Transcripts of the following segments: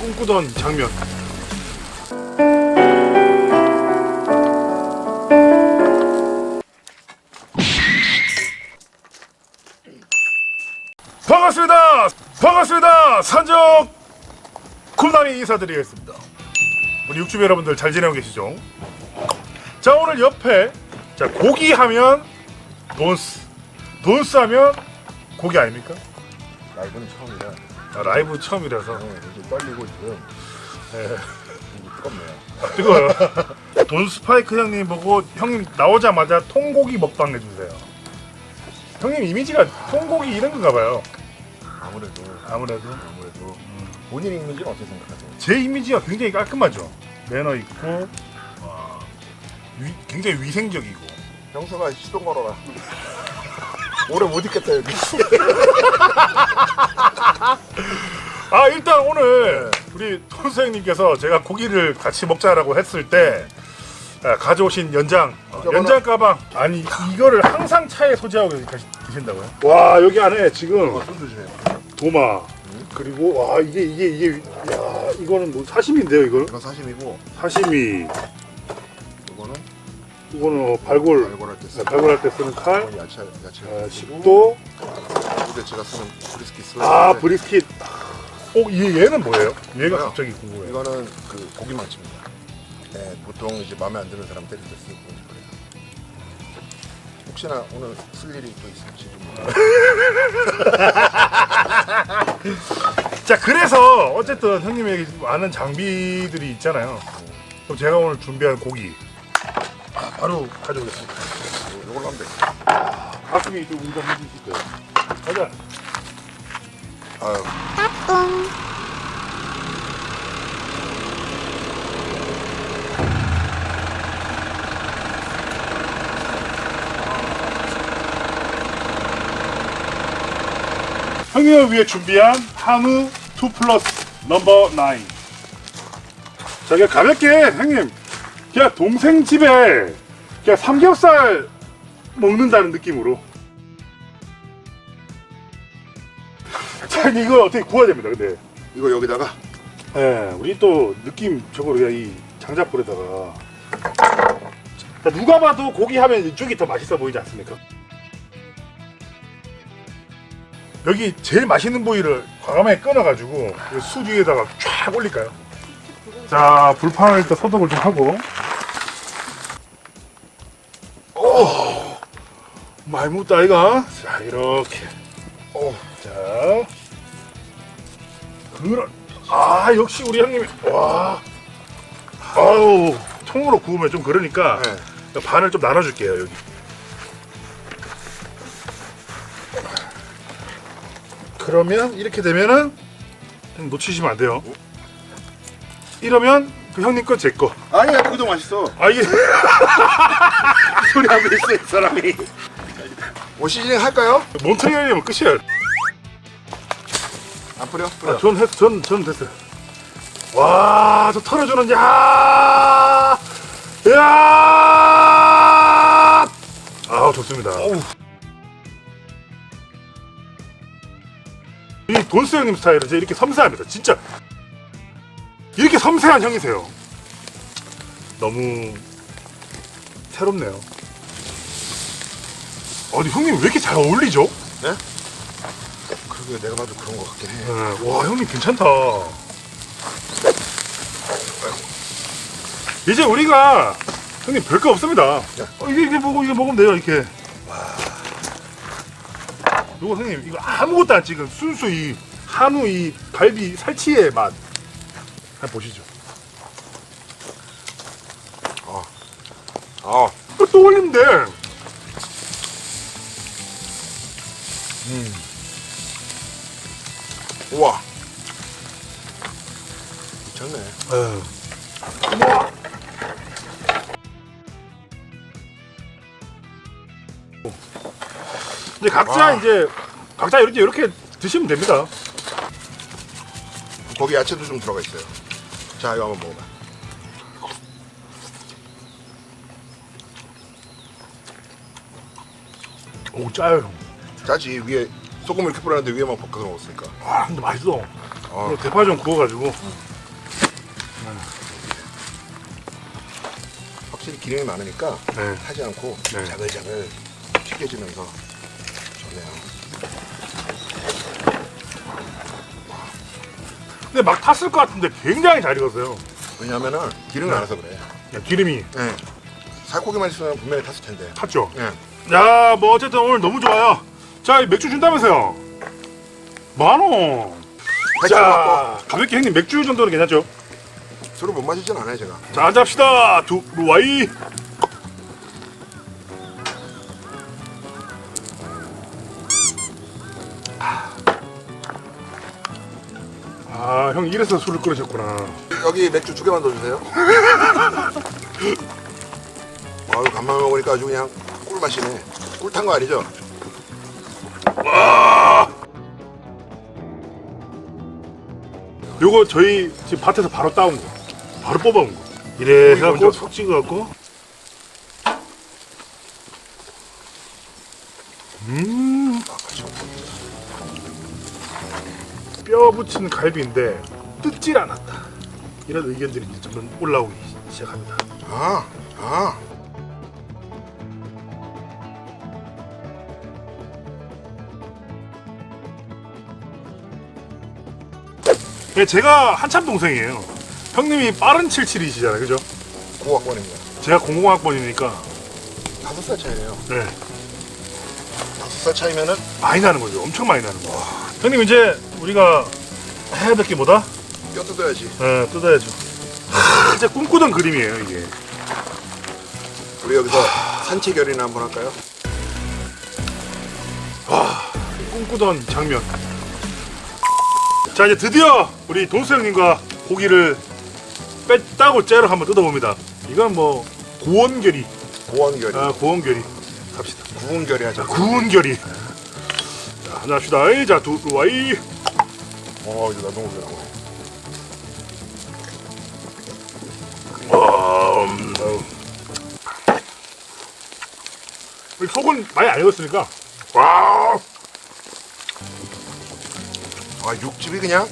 꿈꾸던 장면. 반갑습니다. 반갑습니다. 산적 굴남이 인사드리겠습니다. 우리 육주 여러분들 잘 지내고 계시죠? 자 오늘 옆에 자 고기 하면 돈스, 돈스 하면 고기 아닙니까? 라이브는 처음이라 아, 라이브 처음이라서 어, 이제 떨리고 지금 네. 이게 뜨겁네요. 아, 뜨거워요. 돈 스파이크 형님 보고 형님 나오자마자 통고기 먹방 해주세요. 형님 이미지가 통고기 이런 건가 봐요. 아무래도 아무래도 아무래도 본인 이미지는 어떻게 생각하세요? 제 이미지가 굉장히 깔끔하죠. 매너 있고 와, 위- 굉장히 위생적이고 형수가 시동 걸어라. 오래 못 있겠다 여기. 아 일단 오늘 우리 돈 선생님께서 제가 고기를 같이 먹자라고 했을 때 아, 가져오신 연장 어, 저거는- 연장 가방 아니 이거를 항상 차에 소지하고 계시- 계신다고요? 와 여기 안에 지금 어, 손. 도마 그리고 와 이게 이게 이게 야 이거는 뭐 사심인데요 이거 이건 사심이고 이거는 이거는 어, 발골 발골할 때 네, 쓰는 발골할 때 쓰는 칼 이건 야채 야채 아, 식도 이게 제가 쓰는 브리스킷 슬라이스. 아 브리스킷 어 얘, 얘는 뭐예요? 얘가 이거요? 갑자기 궁금해요 이거는 그 고기 망치입니다. 네, 보통 이제 마음에 안 드는 사람 때릴 때 쓰고 그래요. 혹시나 오늘 쓸 일이 또 있을지 좀 자 그래서 어쨌든 형님에게 많은 장비들이 있잖아요 그럼 제가 오늘 준비한 고기 아, 바로 가져오겠습니다. 이걸로 하면 돼. 가슴이 좀 운전해 주실 거예요. 가자. 아유, 형님을 위해 준비한 한우 2 플러스 넘버 9 자 그냥 가볍게 형님. 그냥 동생 집에 그냥 삼겹살 먹는다는 느낌으로. 자 이걸 어떻게 구워야 됩니다 근데. 이거 여기다가? 예, 우리 또 느낌적으로 그냥 이 장작불에다가. 자, 누가 봐도 고기 하면 이쪽이 더 맛있어 보이지 않습니까? 여기 제일 맛있는 부위를 과감하게 끊어가지고 이 수 위에다가 쫙 올릴까요? 자, 불판을 일단 소독을 좀 하고 많이 묻다 이가 자, 이렇게 어, 자, 그런 아 역시 우리 형님이 와, 아우 통으로 구우면 좀 그러니까 네. 반을 좀 나눠줄게요 여기. 그러면 이렇게 되면은 형 놓치시면 안 돼요. 이러면 그 형님 거제 거. 아니야, 그게 더 맛있어. 아 이게 소리 하고 있어, 이 사람이. 뭐 시즈닝 할까요? 몬트리올이면 끝이야. 안 뿌려? 뿌려. 아, 전 했, 전, 전 됐어요. 와, 저 털어주는 야, 야, 아우 좋습니다. 어우. 이 돈스 형님 스타일은 이제 이렇게 섬세합니다. 진짜 이렇게 섬세한 형이세요. 너무 새롭네요. 아니 형님 왜 이렇게 잘 어울리죠? 네? 그러게 내가 봐도 그런 것 같긴 해. 네, 와 형님 괜찮다. 이제 우리가 형님 별거 없습니다. 어, 이게 이게 보고 이게 먹으면 돼요 이렇게. 이거 형님 이거 아무것도 안 찍은 순수 이 한우 이 갈비 살치의 맛. 한번 보시죠. 아, 이거 또 올리면 돼. 우와. 미쳤네. 에휴. 이제 각자 와. 이제 각자 이렇게 이렇게 드시면 됩니다. 거기 야채도 좀 들어가 있어요. 자, 이거 한번 먹어봐. 오 짜요 형. 짜지 위에 소금 이렇게 뿌렸는데 위에만 볶아서 먹었으니까. 와 근데 맛있어. 아, 이거 대파 좀 구워가지고 확실히 기름이 많으니까 네. 타지 않고 네. 자글자글 튀겨지면서 좋네요. 근데 막 탔을 것 같은데 굉장히 잘 익었어요. 왜냐면은 기름이 많아서 그래. 그냥 기름이 네. 살코기만 있으면 분명히 탔을 텐데. 탔죠. 네. 야, 뭐 어쨌든 오늘 너무 좋아요. 자, 이 맥주 준다면서요. 만원. 배추 자, 갖고 가볍게 형님 맥주 정도는 괜찮죠? 술을 못 마시진 않아요 제가. 자, 한잔합시다. 두 루와이. 아, 형 이래서 술을 끓으셨구나. 여기 맥주 두 개만 더 주세요. 아유 간만에 먹으니까 아주 그냥 꿀 맛이네. 꿀 탄 거 아니죠? 요거 저희 지금 밭에서 바로 따온 거. 바로 뽑아온 거. 이래 해갖고. 속 찍어갖고. 음. 뼈 붙인 갈비인데 뜯질 않았다. 이런 의견들이 점점 올라오기 시작합니다. 아, 아. 예, 제가 한참 동생이에요. 형님이 빠른 77이시잖아요, 그죠? 고학번입니다. 제가 00학번이니까 다섯 살 차이네요. 네, 다섯 살 차이면은 많이 나는 거죠. 엄청 많이 나는 거. 형님 이제 우리가 해야 될 게 뭐다? 뼈 뜯어야지. 네, 뜯어야죠. 하, 진짜 꿈꾸던 그림이에요, 이게. 우리 여기서 산채결이나 한번 할까요? 꿈꾸던 장면. 자, 이제 드디어 우리 돈수 형님과 고기를 뺐다고 째로 한번 뜯어봅니다. 이건 뭐 고원결이, 고원결이, 아, 고원결이 갑시다. 구운결이 하자. 구운결이. 자, 한잔 합시다. 에이, 자, 두루와이. 어, 이제 나도 먹으라고. 음, 속은 많이 안 익었으니까. 아, 육즙이 그냥.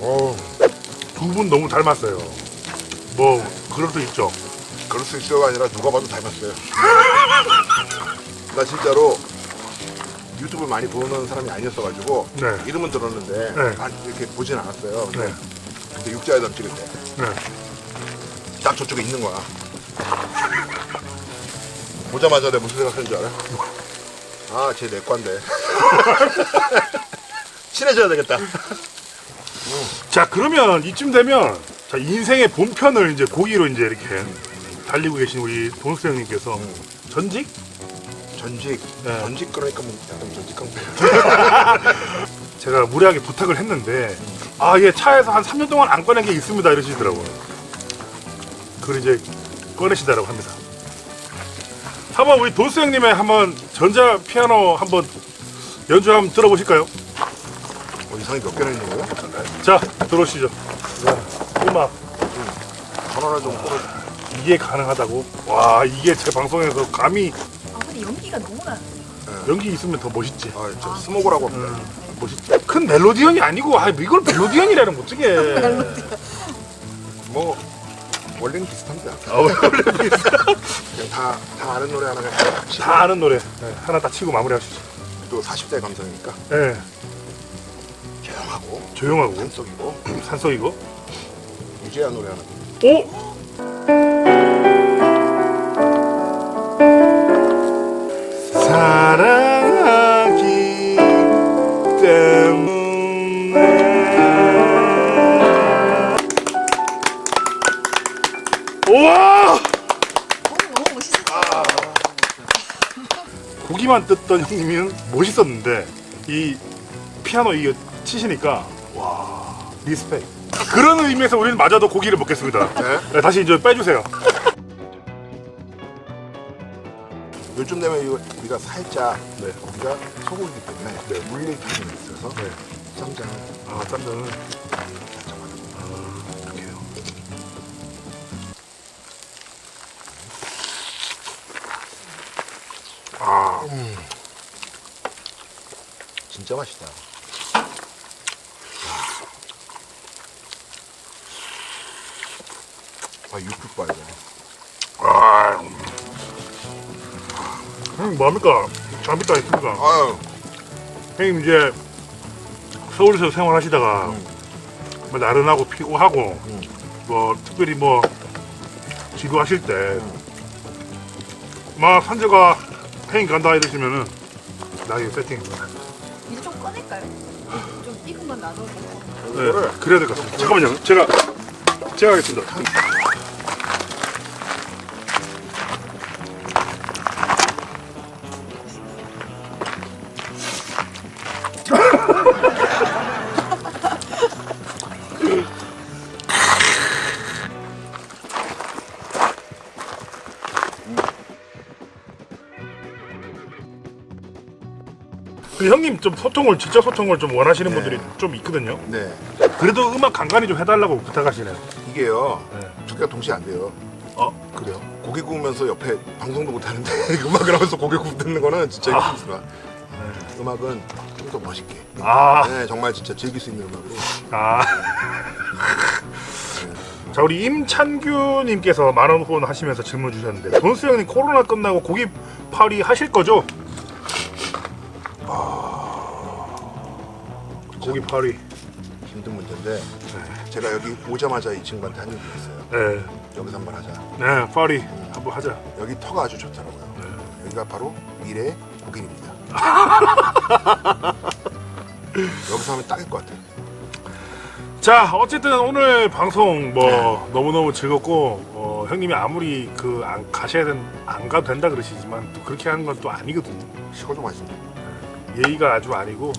어, 두분 너무 닮았어요. 뭐 그럴 수 있죠. 그럴 수 있어가 아니라 누가 봐도 닮았어요. 나 진짜로 유튜브 많이 보는 사람이 아니었어가지고 네. 이름은 들었는데 네. 아, 이렇게 보진 않았어요. 근데 네, 그때 육자회담 찍을 때딱 네. 저쪽에 있는 거야. 보자마자 내가 무슨 생각하는 줄 알아? 아, 쟤 내과인데. 친해져야 되겠다. 자 그러면 이쯤 되면 자 인생의 본편을 이제 고기로 이제 이렇게 달리고 계신 우리 돈수 형님께서 전직 전직, 네. 전직 그러니까 뭐 약간 전직한 거. 제가 무례하게 부탁을 했는데 아얘 차에서 한 3년 동안 안 꺼낸 게 있습니다 이러시더라고요. 그걸 이제 꺼내시다라고 합니다. 한번 우리 돈수 형님의 한번 전자 피아노 한번 연주 한번 들어보실까요? 어, 이상이 몇 개나 있는 거야? 자 들어오시죠. 네, 음악 전화를 좀 끌어. 이게 가능하다고? 와 이게 제 방송에서 감히 아 근데 연기가 너무 나. 연기 있으면 더 멋있지. 아, 저 스모고라고 합니다. 음, 멋있지. 큰 멜로디언이 아니고 아 이걸 멜로디언이라는 거 어떻게? 뭐 원래는 비슷합니다. 아, 원래 그냥 다, 다 아는 노래 하나 그냥 치고 다 아는 노래 네, 하나 딱 치고 마무리하시죠. 또 40대 감성이니까 네, 조용하고 조용하고 산속이고 산속이고. 유재한 노래 하나. 오. 사랑하기 때문에 우와 너무 너무 멋있었어. 고기만 뜯던 형님은 멋있었는데 이 피아노 이거 치시니까 와 리스펙 그런 의미에서 우리는 마저도 고기를 먹겠습니다 네? 네, 다시 이제 빼주세요 요즘 되면 이거 우리가 살짝 네. 고기가 소고기이기 때문에 네. 물릴 기능이 있어서 네. 쌈장을 아 쌈장은 아, 이렇게 아 진짜 맛있다. 아 육즙 봐 이거. 아, 음, 뭐합니까? 잠있다 했습니까? 아유 형님 이제 서울에서 생활하시다가 뭐 나른하고 피곤하고 음. 뭐 특별히 뭐 지루하실 때 막 산재가 형님 간다 이러시면은 나 이거 세팅 이제 좀 꺼낼까요? 좀 익은 건 놔둬도 네, 그래야 될 것 같습니다 잠깐만요 제가 제가 하겠습니다 근데 형님 좀 소통을 직접 소통을 좀 원하시는 네. 분들이 좀 있거든요 네 그래도 음악 간간히 좀 해달라고 부탁하시네요 이게요 네. 두 개가 동시에 안 돼요. 어 그래요? 고개 구우면서 옆에 방송도 못 하는데 음악을 하면서 고개 굽는 거는 진짜 아. 힘들어. 음악은 좀 더 멋있게. 아 네 정말 진짜 즐길 수 있는 음악으로. 아. 자 우리 임찬규님께서 만원 후원 하시면서 질문 주셨는데 돈수 형님 코로나 끝나고 고기 파리 하실 거죠? 고기 파리. 힘든 문제인데 제가 여기 오자마자 이 친구한테 한 얘기 했어요. 네, 여기서 한번 하자. 네 파리 한번 하자. 여기 터가 아주 좋더라고요. 여기가 바로 미래 독일입니다. 여기서 하면 딱일 것 같아요. 자 어쨌든 오늘 방송 뭐 너무 너무 즐겁고 어, 형님이 아무리 그 안 가셔야 된 안 가도 된다 그러시지만 또 그렇게 하는 건 또 아니거든요. 시골 좀 맛있네. 예의가 아주 아니고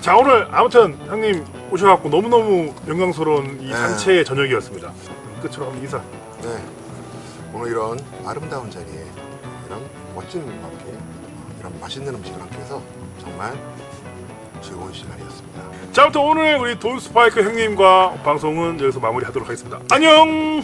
자 오늘 아무튼 형님 오셔갖고 너무너무 영광스러운 이 네. 산채의 저녁이었습니다 끝으로 한번 인사 네. 오늘 이런 아름다운 자리에 이런 멋진 분과 함께 이런 맛있는 음식을 함께 해서 정말 즐거운 시간이었습니다. 자 아무튼 오늘 우리 돈 스파이크 형님과 방송은 여기서 마무리하도록 하겠습니다 안녕